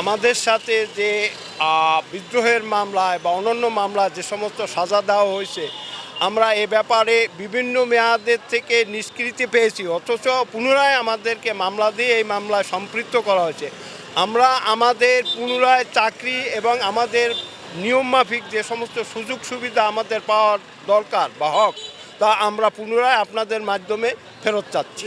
আমাদের সাথে যে বিদ্রোহের মামলায় বা অন্যান্য মামলায় যে সমস্ত সাজা দেওয়া হয়েছে, আমরা এ ব্যাপারে বিভিন্ন মেয়াদের থেকে নিষ্কৃতি পেয়েছি। অথচ পুনরায় আমাদেরকে মামলা দিয়ে এই মামলায় সম্পৃক্ত করা হয়েছে। আমরা আমাদের পুনরায় চাকরি এবং আমাদের নিয়মমাফিক যে সমস্ত সুযোগ সুবিধা আমাদের পাওয়ার দরকার বা হক, তা আমরা পুনরায় আপনাদের মাধ্যমে ফেরত চাচ্ছি।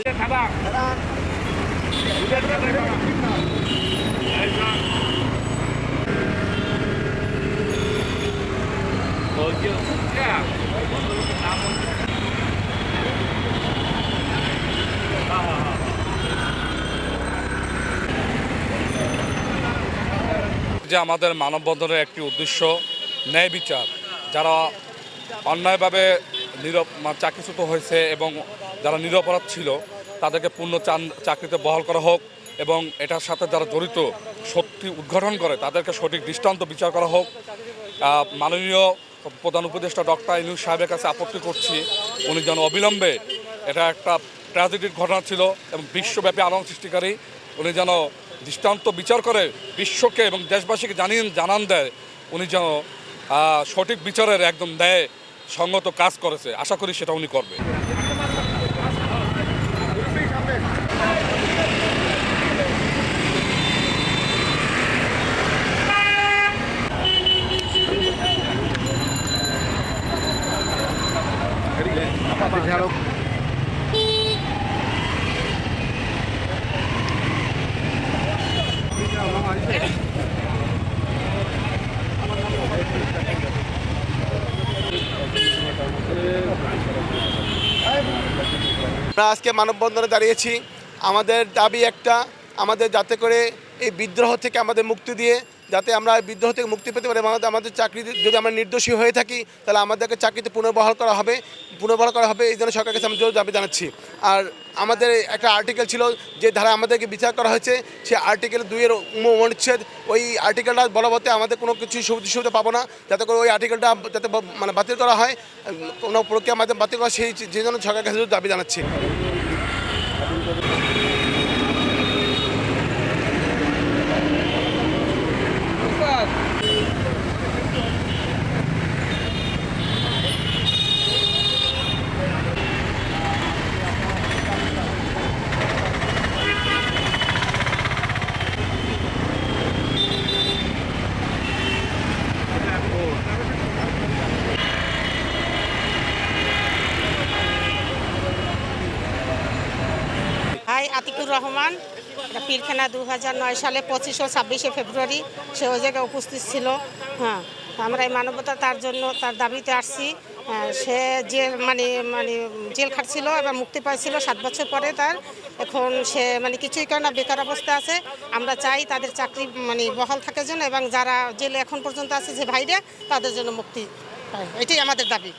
যে আমাদের মানববন্ধনের একটি উদ্দেশ্য ন্যায় বিচার। যারা অন্যায়ভাবে নিরপ চাকরিচ্যুত হয়েছে এবং যারা নিরপরাধ ছিল, তাদেরকে পূর্ণ চাকরিতে বহাল করা হোক। এবং এটার সাথে যারা জড়িত সত্যি উদ্ঘাটন করে, তাদেরকে সঠিক দৃষ্টান্ত বিচার করা হোক। মাননীয় প্রধান উপদেষ্টা ডক্টর ইনু সাহেবের কাছে আপত্তি করছি, উনি যেন অবিলম্বে এটা একটা ট্র্যাজেডির ঘটনা ছিল এবং বিশ্বব্যাপী আলোড়ন সৃষ্টিকারী, উনি যেন দৃষ্টান্ত বিচার করে, বিশ্বকে এবং দেশবাসীকে জানিয়ে, জানান দেয়, উনি যেন সঠিক বিচারের একদম ন্যায় সঙ্গত কাজ করেছে। আশা করি সেটা উনি করবে। আমরা আজকে মানববন্ধনে দাঁড়িয়েছি। আমাদের দাবি একটা আমাদের যাতে করে এই বিদ্রোহ থেকে আমাদের মুক্তি দিয়ে, যাতে আমরা বিদ্রোহ থেকে মুক্তি পেতে পারি আমাদের আমাদের চাকরি যদি আমরা নির্দোষী হয়ে থাকি, তাহলে আমাদেরকে চাকরিতে পুনর্বহাল করা হবে। পুনর্বহাল করা হবে, এই জন্য সরকারের কাছে আমি জোর দাবি জানাচ্ছি। আর আমাদের একটা আর্টিকেল ছিল যে ধারা আমাদেরকে বিচার করা হয়েছে। সে আর্টিকেল দুইয়ের অনুচ্ছেদ, ওই আর্টিকেলটা বলবতে আমাদের কোনো কিছু সুবিধা সুবিধা পাবো না। যাতে করে ওই আর্টিকেলটা যাতে মানে বাতিল করা হয়। কোনো প্রক্রিয়া মাধ্যমে বাতিল করা সেই যে জন্য সরকারের কাছে দাবি জানাচ্ছি। আতিকুর রহমান এটা পিলখানা দু হাজার নয় সালে পঁচিশ ও ছাব্বিশে ফেব্রুয়ারি সে ওই জায়গায় উপস্থিত ছিল। হ্যাঁ আমরা এই মানবতা তার জন্য তার দাবিতে আসছি। হ্যাঁ, সে জেল মানে মানে জেল খাটছিল এবং মুক্তি পাইছিল সাত বছর পরে তার। এখন সে মানে কিছুই কেন বেকার অবস্থা আছে। আমরা চাই তাদের চাকরি মানে বহাল থাকার জন্য এবং যারা জেলে এখন পর্যন্ত আছে যে ভাইরা তাদের জন্য মুক্তি পায়। এটাই আমাদের দাবি।